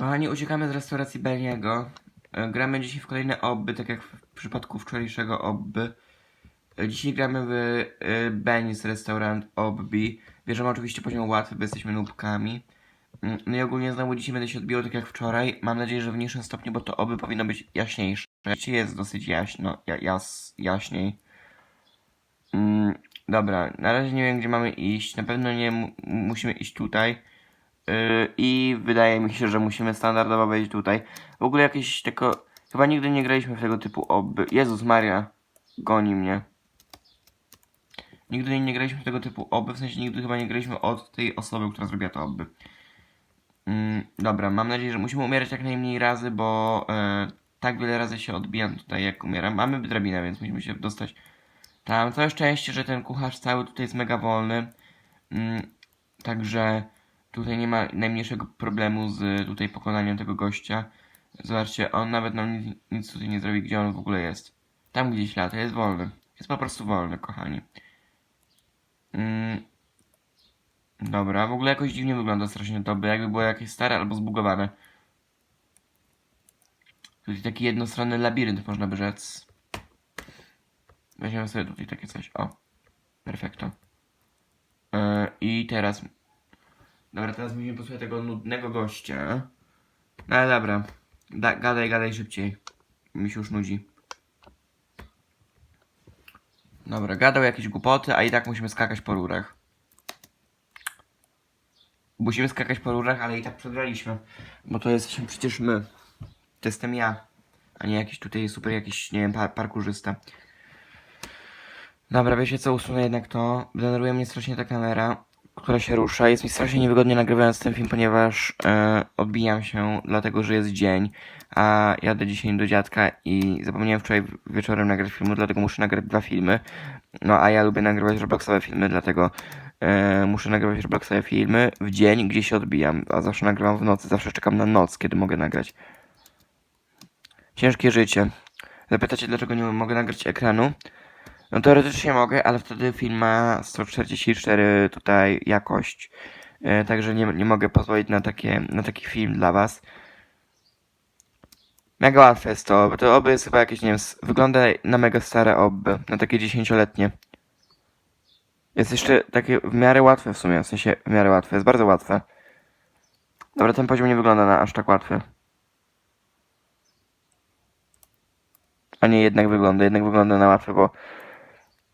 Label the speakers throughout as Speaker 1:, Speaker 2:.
Speaker 1: Kochani, uciekamy z restauracji Beniego. E, Gramy dzisiaj w kolejne obby, tak jak w przypadku wczorajszego obby. E, Dzisiaj gramy w e, Benny's Restaurant Obby. Bierzemy oczywiście poziom łatwy, bo jesteśmy nubkami. Mm, No i ogólnie znowu dzisiaj będę się odbiło tak jak wczoraj. Mam nadzieję, że w mniejszym stopniu, bo to oby powinno być jaśniejsze. Dzisiaj jest dosyć jaśno, ja, jas, jaśniej. Mm, dobra, na razie nie wiem gdzie mamy iść. Na pewno nie mu- musimy iść tutaj. Yy, I wydaje mi się, że musimy standardowo wejść tutaj. W ogóle jakieś tylko. Chyba nigdy nie graliśmy w tego typu obby. Jezus Maria, goni mnie. Nigdy nie graliśmy w tego typu obby, w sensie nigdy chyba nie graliśmy od tej osoby, która zrobiła to obby. Mm, dobra, mam nadzieję, że musimy umierać jak najmniej razy, bo e, tak wiele razy się odbijam tutaj jak umieram. Mamy drabinę, więc musimy się dostać tam. Całe szczęście, że ten kucharz cały tutaj jest mega wolny. Mm, także tutaj nie ma najmniejszego problemu z tutaj pokonaniem tego gościa. Zobaczcie, on nawet nam nic, nic tutaj nie zrobi, gdzie on w ogóle jest. Tam gdzieś lata, jest wolny. Jest po prostu wolny, kochani. Mm. Dobra, w ogóle jakoś dziwnie wygląda strasznie to, by jakby było jakieś stare albo zbugowane. Tutaj taki jednostronny labirynt, można by rzec. Weźmiemy sobie tutaj takie coś. O. Perfekto. Yy, I teraz. Dobra, teraz musimy posłuchać tego nudnego gościa. No ale dobra. Da, gadaj, gadaj szybciej. Mi się już nudzi. Dobra, gadał jakieś głupoty, a i tak musimy skakać po rurach. Musimy skakać po rurach, ale i tak przegraliśmy. Bo to jesteśmy przecież my. To jestem ja. A nie jakiś tutaj super jakiś, nie wiem, par parkurzysta. Dobra, wiecie co, usunę jednak to. Denerwuje mnie strasznie ta kamera, która się rusza. Jest mi strasznie niewygodnie nagrywając ten film, ponieważ e, odbijam się, dlatego że jest dzień, a jadę dzisiaj do dziadka i zapomniałem wczoraj wieczorem nagrać filmu, dlatego muszę nagrać dwa filmy. No a ja lubię nagrywać Robloxowe filmy, dlatego e, muszę nagrywać Robloxowe filmy w dzień, gdzie się odbijam, a zawsze nagrywam w nocy, zawsze czekam na noc, kiedy mogę nagrać. Ciężkie życie. Zapytacie, dlaczego nie mogę nagrać ekranu? No teoretycznie mogę, ale wtedy film ma 144 tutaj jakość. E, także nie, nie mogę pozwolić na, takie, na taki film dla was. Mega łatwe jest to, to oby jest chyba jakieś, nie wiem, wygląda na mega stare obby, na takie 10-letnie. Jest jeszcze takie w miarę łatwe w sumie, w sensie w miarę łatwe, jest bardzo łatwe. Dobra, ten poziom nie wygląda na aż tak łatwy. A nie, jednak wygląda, jednak wygląda na łatwy, bo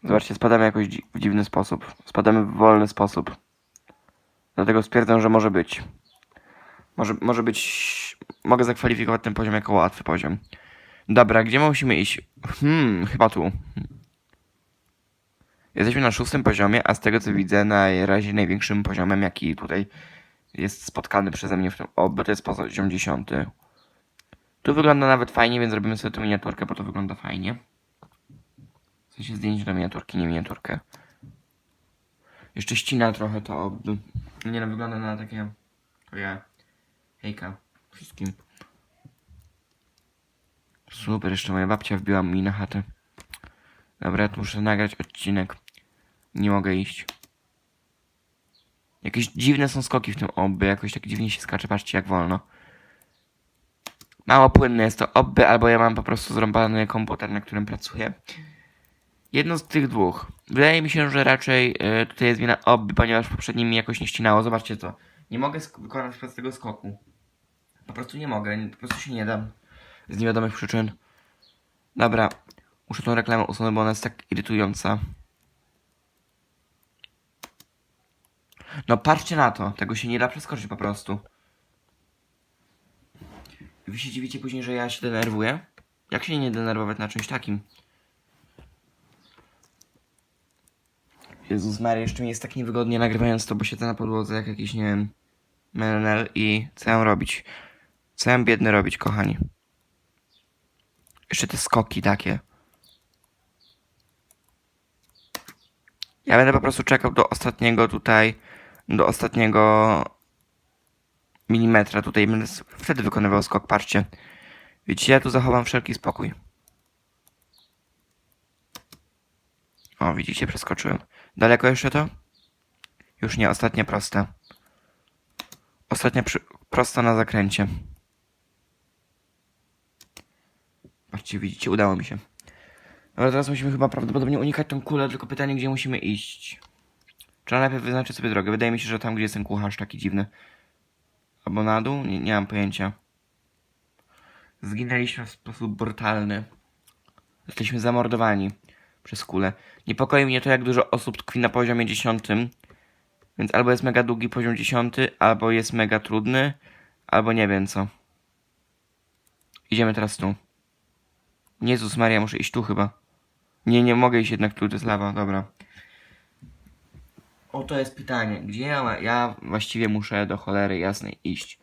Speaker 1: Zobaczcie, spadamy jakoś dzi- w dziwny sposób. Spadamy w wolny sposób. Dlatego stwierdzam, że może być. Może, może być... Mogę zakwalifikować ten poziom jako łatwy poziom. Dobra, gdzie musimy iść? Hmm, chyba tu. Jesteśmy na szóstym poziomie, a z tego co widzę, na razie największym poziomem, jaki tutaj jest spotkany przeze mnie w tym oby, to jest poziom dziesiąty. Tu wygląda nawet fajnie, więc zrobimy sobie tę miniaturkę, bo to wygląda fajnie. W sensie zdjęcie do miniaturki, nie miniaturkę. Jeszcze ścina trochę to ob... Nie no, wygląda na takie... To ja. Hejka. Wszystkim. Super, jeszcze moja babcia wbiła mi na chatę. Dobra, tu muszę nagrać odcinek. Nie mogę iść. Jakieś dziwne są skoki w tym obby, jakoś tak dziwnie się skacze, patrzcie jak wolno. Mało płynne jest to obby, albo ja mam po prostu zrąbany komputer, na którym pracuję. Jedno z tych dwóch. Wydaje mi się, że raczej e, tutaj jest wina obby, ponieważ poprzednim mi jakoś nie ścinało. Zobaczcie to. Nie mogę wykonać prostego skoku. Po prostu nie mogę, po prostu się nie dam. Z niewiadomych przyczyn. Dobra, muszę tą reklamę usunąć, bo ona jest tak irytująca. No patrzcie na to, tego się nie da przeskoczyć po prostu. Wy się dziwicie później, że ja się denerwuję? Jak się nie denerwować na czymś takim? Jezus Maria, jeszcze mi jest tak niewygodnie nagrywając to, bo siedzę na podłodze jak jakiś, nie wiem, menel i co ja mam robić? Co ja mam biedny robić, kochani? Jeszcze te skoki takie. Ja będę po prostu czekał do ostatniego tutaj, do ostatniego milimetra tutaj. Będę wtedy wykonywał skok, patrzcie. Widzicie, ja tu zachowam wszelki spokój. O, widzicie, przeskoczyłem. Daleko jeszcze to? Już nie, ostatnia prosta. Ostatnia prosta na zakręcie. Patrzcie, widzicie, udało mi się. Dobra, teraz musimy chyba prawdopodobnie unikać tą kulę, tylko pytanie, gdzie musimy iść. Trzeba najpierw wyznaczyć sobie drogę. Wydaje mi się, że tam, gdzie jest ten kucharz taki dziwny. Albo na dół? Nie, nie mam pojęcia. Zginęliśmy w sposób brutalny. Jesteśmy zamordowani przez kulę. Niepokoi mnie to, jak dużo osób tkwi na poziomie dziesiątym. Więc albo jest mega długi poziom dziesiąty, albo jest mega trudny, albo nie wiem co. Idziemy teraz tu. Jezus Maria, muszę iść tu chyba. Nie, nie mogę iść jednak tu, to jest lawa, dobra. Oto jest pytanie, gdzie ja, ma- ja właściwie muszę do cholery jasnej iść?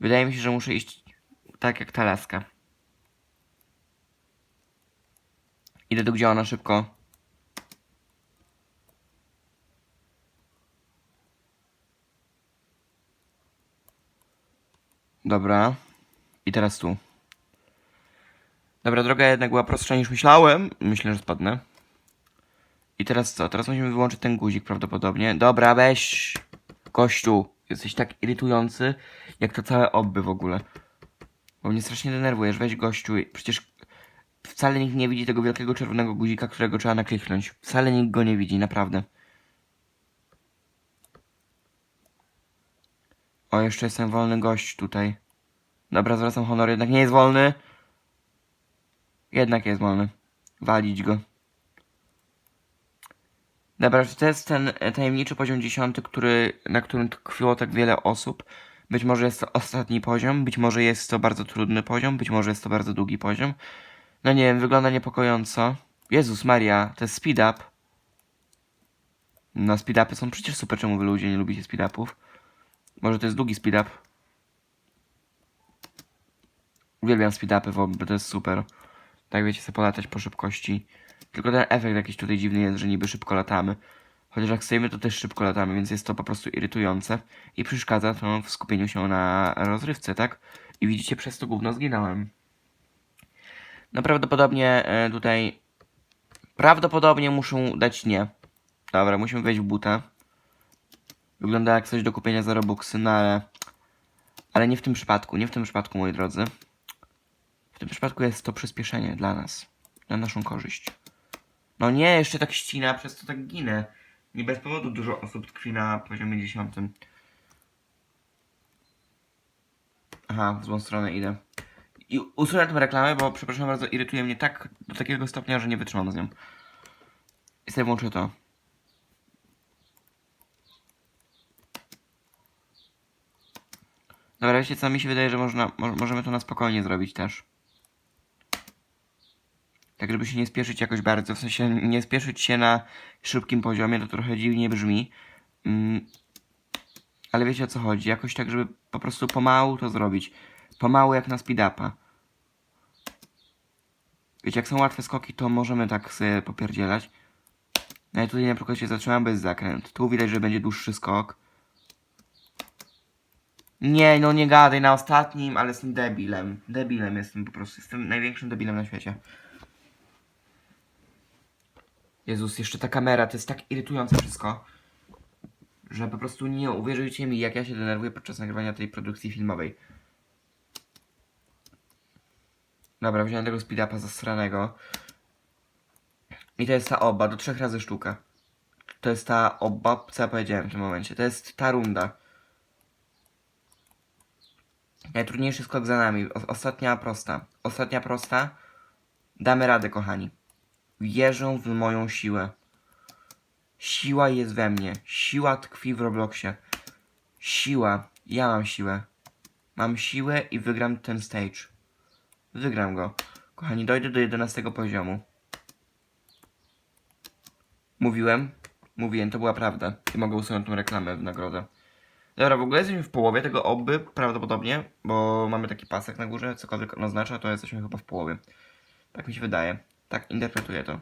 Speaker 1: Wydaje mi się, że muszę iść tak jak ta laska. Idę tu, gdzie ona szybko. Dobra. I teraz tu. Dobra, droga jednak była prostsza niż myślałem. Myślę, że spadnę. I teraz co? Teraz musimy wyłączyć ten guzik prawdopodobnie. Dobra, weź. Kościół. Jesteś tak irytujący, jak to całe obby w ogóle. Bo mnie strasznie denerwujesz. Weź gościu. Przecież wcale nikt nie widzi tego wielkiego czerwonego guzika, którego trzeba nakliknąć. Wcale nikt go nie widzi, naprawdę. O, jeszcze jestem wolny gość tutaj. Dobra, zwracam honor, jednak nie jest wolny. Jednak jest wolny. Walić go. Dobra, to jest ten e, tajemniczy poziom dziesiąty, który, na którym tkwiło tak wiele osób? Być może jest to ostatni poziom, być może jest to bardzo trudny poziom, być może jest to bardzo długi poziom. No nie wiem, wygląda niepokojąco. Jezus Maria, to jest speed up. No speed upy są przecież super, czemu wy ludzie nie lubicie speed upów? Może to jest długi speed up? Uwielbiam speed upy, bo to jest super. Tak wiecie, sobie polatać po szybkości. Tylko ten efekt jakiś tutaj dziwny jest, że niby szybko latamy. Chociaż jak stoimy, to też szybko latamy, więc jest to po prostu irytujące. I przeszkadza to w skupieniu się na rozrywce, tak? I widzicie, przez to gówno zginąłem. No prawdopodobnie e, tutaj... Prawdopodobnie muszą dać nie. Dobra, musimy wejść w buta. Wygląda jak coś do kupienia za Robuxy, no ale... Ale nie w tym przypadku, nie w tym przypadku, moi drodzy. W tym przypadku jest to przyspieszenie dla nas. Na naszą korzyść. No nie, jeszcze tak ścina, przez to tak ginę. Nie bez powodu dużo osób tkwi na poziomie dziesiątym. Aha, w złą stronę idę. I usunę tę reklamę, bo przepraszam bardzo, irytuje mnie tak do takiego stopnia, że nie wytrzymam z nią. I sobie włączę to. Dobra, wiecie co, mi się wydaje, że można, mo możemy to na spokojnie zrobić też. Tak, żeby się nie spieszyć jakoś bardzo, w sensie nie spieszyć się na szybkim poziomie, to trochę dziwnie brzmi. Mm, ale wiecie o co chodzi, jakoś tak, żeby po prostu pomału to zrobić. Pomału jak na speed-upa. Wiecie, jak są łatwe skoki, to możemy tak sobie popierdzielać. No i tutaj na przykład się zatrzymam bez zakręt. Tu widać, że będzie dłuższy skok. Nie, no nie gadaj na ostatnim, ale jestem debilem. Debilem jestem po prostu. Jestem największym debilem na świecie. Jezus, jeszcze ta kamera, to jest tak irytujące wszystko, że po prostu nie uwierzycie mi, jak ja się denerwuję podczas nagrywania tej produkcji filmowej. Dobra, wziąłem tego speed-upa zasranego. I to jest ta oba, do trzech razy sztuka. To jest ta oba, co ja powiedziałem w tym momencie. To jest ta runda. Najtrudniejszy skok za nami. O ostatnia prosta. Ostatnia prosta. Damy radę, kochani. Wierzę w moją siłę. Siła jest we mnie. Siła tkwi w Robloxie. Siła. Ja mam siłę. Mam siłę i wygram ten stage. Wygram go. Kochani, dojdę do 11 poziomu. Mówiłem? Mówiłem, to była prawda. I mogę usunąć tą reklamę w nagrodę. Dobra, w ogóle jesteśmy w połowie tego oby, prawdopodobnie, bo mamy taki pasek na górze, cokolwiek on oznacza, to jesteśmy chyba w połowie. Tak mi się wydaje. Tak interpretuję to.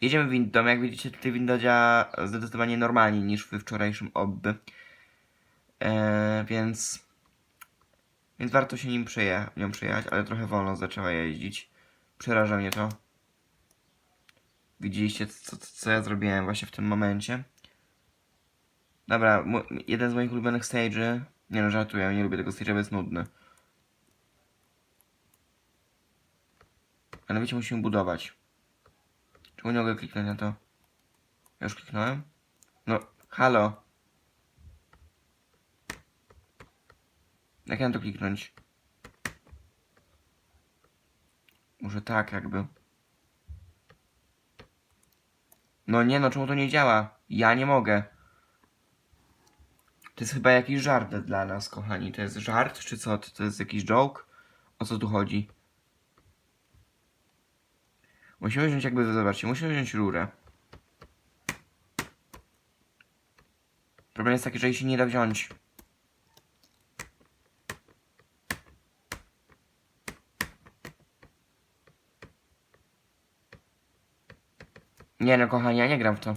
Speaker 1: Jedziemy windą, jak widzicie tutaj winda działa zdecydowanie normalniej niż we wczorajszym obby. Eee, więc... Więc warto się nim przeje nią przejechać, ale trochę wolno zaczęła jeździć. Przeraża mnie to. Widzieliście co, co, ja zrobiłem właśnie w tym momencie. Dobra, jeden z moich ulubionych stage'y. Nie no, żartuję, nie lubię tego stage'a, bo jest nudny. Mianowicie musimy budować. Czemu nie mogę kliknąć na to? Ja już kliknąłem? No, halo. Jak ja na to kliknąć? Może tak jakby. No nie no, czemu to nie działa? Ja nie mogę. To jest chyba jakiś żart dla nas, kochani. To jest żart, czy co? To jest jakiś joke? O co tu chodzi? Musimy wziąć jakby, zobaczcie, musimy wziąć rurę. Problem jest taki, że jej się nie da wziąć. Nie no, kochani, ja nie gram w to.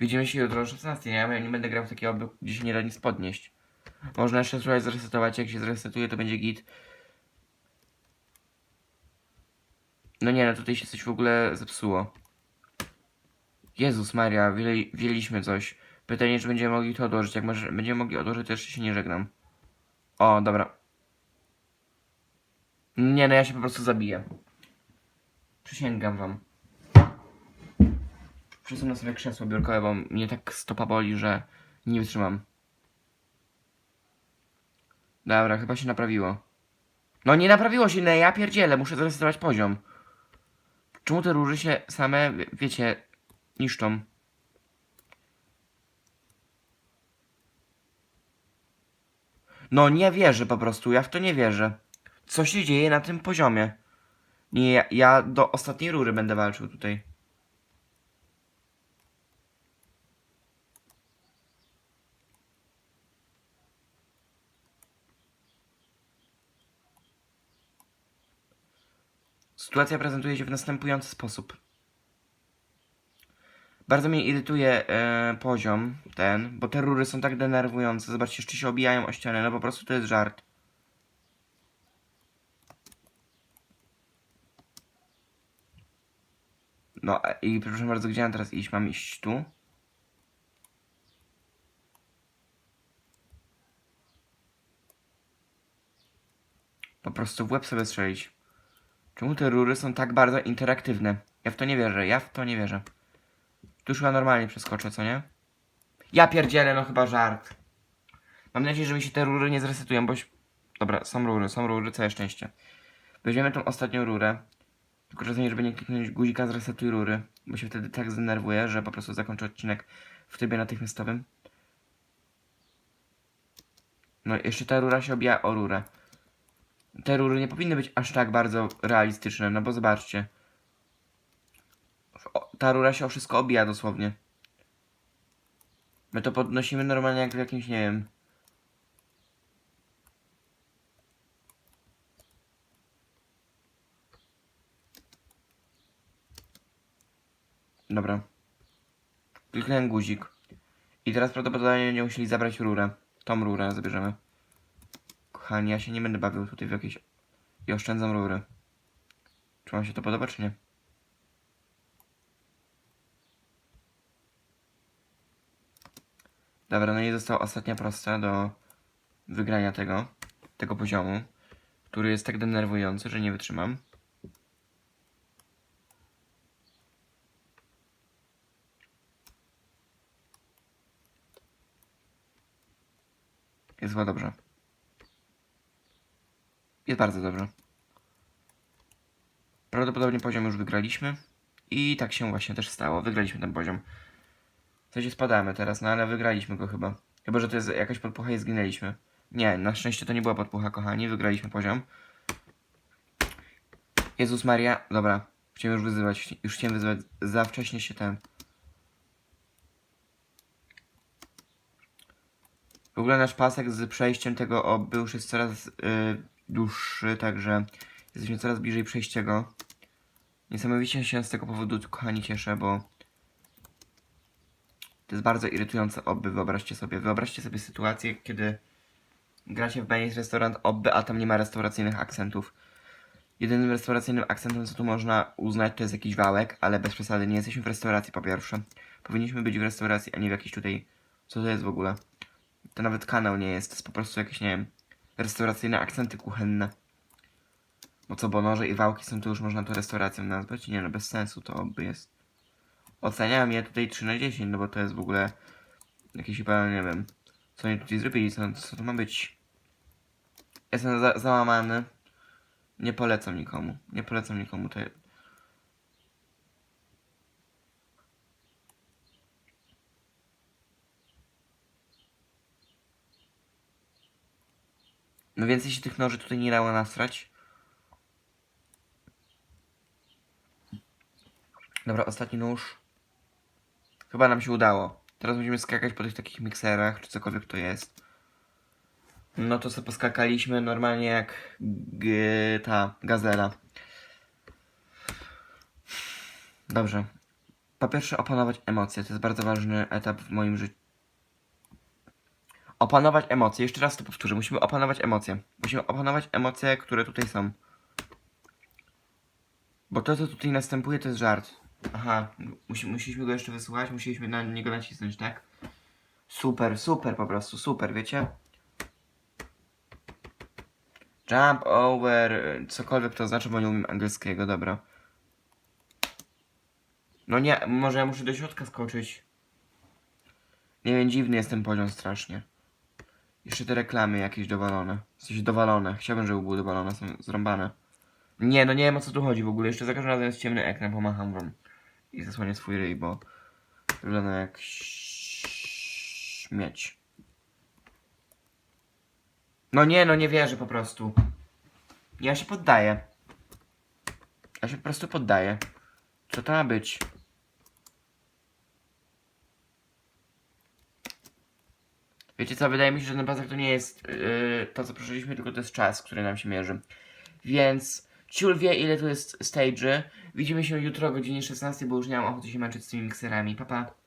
Speaker 1: Widzimy się jutro o 16. Ja nie będę grał w takie oby, gdzie się nie da nic podnieść. Można jeszcze spróbować zresetować. Jak się zresetuje, to będzie git. No nie, no tutaj się coś w ogóle zepsuło. Jezus Maria, wzięli, wzięliśmy coś. Pytanie, czy będziemy mogli to odłożyć. Jak może, będziemy mogli odłożyć, to jeszcze się nie żegnam. O, dobra. Nie, no ja się po prostu zabiję. Przysięgam wam. Przesunę sobie krzesło biurkowe, bo mnie tak stopa boli, że nie wytrzymam. Dobra, chyba się naprawiło. No nie naprawiło się, no ja pierdzielę, muszę zresetować poziom. Czemu te róży się same, wie- wiecie, niszczą? No nie wierzę po prostu, ja w to nie wierzę. Co się dzieje na tym poziomie? Nie, ja do ostatniej rury będę walczył tutaj. Sytuacja prezentuje się w następujący sposób. Bardzo mnie irytuje e, poziom ten, bo te rury są tak denerwujące. Zobaczcie, jeszcze się obijają o ścianę, no po prostu to jest żart. No i proszę bardzo, gdzie mam teraz iść? Mam iść tu? Po prostu w łeb sobie strzelić. Czemu te rury są tak bardzo interaktywne? Ja w to nie wierzę, ja w to nie wierzę. Tu chyba normalnie przeskoczę, co nie? Ja pierdzielę, no chyba żart. Mam nadzieję, że mi się te rury nie zresetują, boś... Dobra, są rury, są rury, całe szczęście. Weźmiemy tą ostatnią rurę. Tylko czasami, żeby nie kliknąć guzika zresetuj rury, bo się wtedy tak zdenerwuję, że po prostu zakończę odcinek w trybie natychmiastowym. No jeszcze ta rura się obija o rurę. Te rury nie powinny być aż tak bardzo realistyczne, no bo zobaczcie. Ta rura się o wszystko obija dosłownie. My to podnosimy normalnie jak w jakimś, nie wiem. Dobra. Kliknąłem guzik. I teraz prawdopodobnie będziemy musieli zabrać rurę. Tą rurę zabierzemy. Kochani, ja się nie będę bawił tutaj w jakieś... I oszczędzam rury. Czy wam się to podoba, czy nie? Dobra, no i została ostatnia prosta do wygrania tego, tego poziomu, który jest tak denerwujący, że nie wytrzymam. Jest chyba dobrze. Jest bardzo dobrze. Prawdopodobnie poziom już wygraliśmy. I tak się właśnie też stało. Wygraliśmy ten poziom. W sensie spadamy teraz, no ale wygraliśmy go chyba. Chyba, że to jest jakaś podpucha i zginęliśmy. Nie, na szczęście to nie była podpucha, kochani. Wygraliśmy poziom. Jezus Maria. Dobra. Chciałem już wyzywać. Już chciałem wyzywać. Za wcześnie się ten... W ogóle nasz pasek z przejściem tego oby już jest coraz y, dłuższy, także jesteśmy coraz bliżej przejścia go. Niesamowicie się z tego powodu, kochani, cieszę, bo to jest bardzo irytujące obby, wyobraźcie sobie. Wyobraźcie sobie sytuację, kiedy gracie w Benny's Restaurant obby, a tam nie ma restauracyjnych akcentów. Jedynym restauracyjnym akcentem, co tu można uznać, to jest jakiś wałek, ale bez przesady, nie jesteśmy w restauracji po pierwsze. Powinniśmy być w restauracji, a nie w jakiejś tutaj... Co to jest w ogóle? To nawet kanał nie jest, to jest po prostu jakieś, nie wiem, restauracyjne akcenty kuchenne. Bo co, bo noże i wałki są, to już można to restauracją nazwać? Nie no, bez sensu to oby jest. Oceniam je tutaj 3 na 10, no bo to jest w ogóle jakieś chyba, nie wiem, co oni tutaj zrobili, co, co to ma być. Jestem za, załamany. Nie polecam nikomu. Nie polecam nikomu tej. No więcej się tych noży tutaj nie dało nasrać. Dobra, ostatni nóż. Chyba nam się udało. Teraz będziemy skakać po tych takich mikserach, czy cokolwiek to jest. No to sobie poskakaliśmy normalnie jak ta gazela. Dobrze. Po pierwsze opanować emocje. To jest bardzo ważny etap w moim życiu. Opanować emocje. Jeszcze raz to powtórzę. Musimy opanować emocje. Musimy opanować emocje, które tutaj są. Bo to, co tutaj następuje, to jest żart. Aha, musi, musieliśmy go jeszcze wysłuchać, musieliśmy na niego nacisnąć, tak? Super, super po prostu, super, wiecie? Jump over, cokolwiek to znaczy, bo nie umiem angielskiego, dobra. No nie, może ja muszę do środka skoczyć. Nie wiem, dziwny jest ten poziom strasznie. Jeszcze te reklamy jakieś dowalone. Sensie dowalone. Chciałbym, żeby były dowalone, są zrąbane. Nie, no nie wiem o co tu chodzi w ogóle. Jeszcze za każdym razem jest ciemny ekran, pomacham wam. I zasłonię swój ryj, bo wygląda jak śmieć. No nie, no nie wierzę po prostu. Ja się poddaję. Ja się po prostu poddaję. Co to ma być? Wiecie co, wydaje mi się, że ten pasek to nie jest yy, to, co przeżyliśmy, tylko to jest czas, który nam się mierzy. Więc ciul wie, ile tu jest stage'y. Widzimy się jutro o godzinie 16, bo już nie mam ochoty się męczyć z tymi mikserami. Pa, pa.